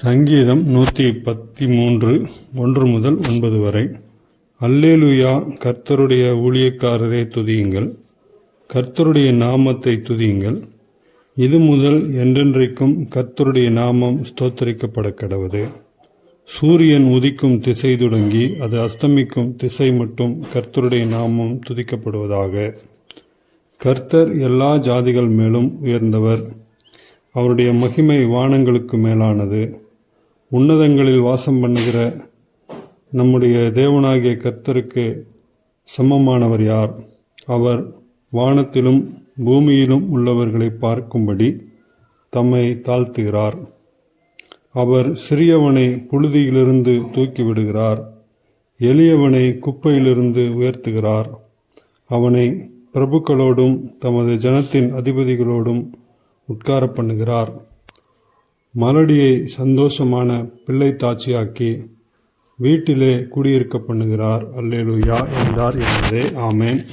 சங்கீதம் நூற்றி பத்தி மூன்று ஒன்று முதல் ஒன்பது வரை. அல்லேலுயா கர்த்தருடைய ஊழியக்காரரை துதியுங்கள். கர்த்தருடைய நாமத்தை துதியுங்கள். இது முதல் என்றென்றைக்கும் கர்த்தருடைய நாமம் ஸ்தோத்தரிக்கப்பட கடவுது சூரியன் உதிக்கும் திசை தொடங்கி அது அஸ்தமிக்கும் திசை மட்டும் கர்த்தருடைய நாமம் துதிக்கப்படுவதாக. கர்த்தர் எல்லா ஜாதிகள் மேலும் உயர்ந்தவர். அவருடைய மகிமை வானங்களுக்கு மேலானது. உன்னதங்களில் வாசம் பண்ணுகிற நம்முடைய தேவனாகிய கர்த்தருக்கு சமமானவர் யார்? அவர் வானத்திலும் பூமியிலும் உள்ளவர்களை பார்க்கும்படி தம்மை தாழ்த்துகிறார். அவர் சிறியவனை புழுதியிலிருந்து தூக்கிவிடுகிறார் எளியவனை குப்பையிலிருந்து உயர்த்துகிறார். அவனை பிரபுக்களோடும் தமது ஜனத்தின் அதிபதிகளோடும் உட்கார பண்ணுகிறார். மலடியை சந்தோஷமான பிள்ளை தாட்சியாக்கி வீட்டிலே குடியிருக்க பண்ணுகிறார். அல்லேலுயா என்றார். என்பதே ஆமேன்.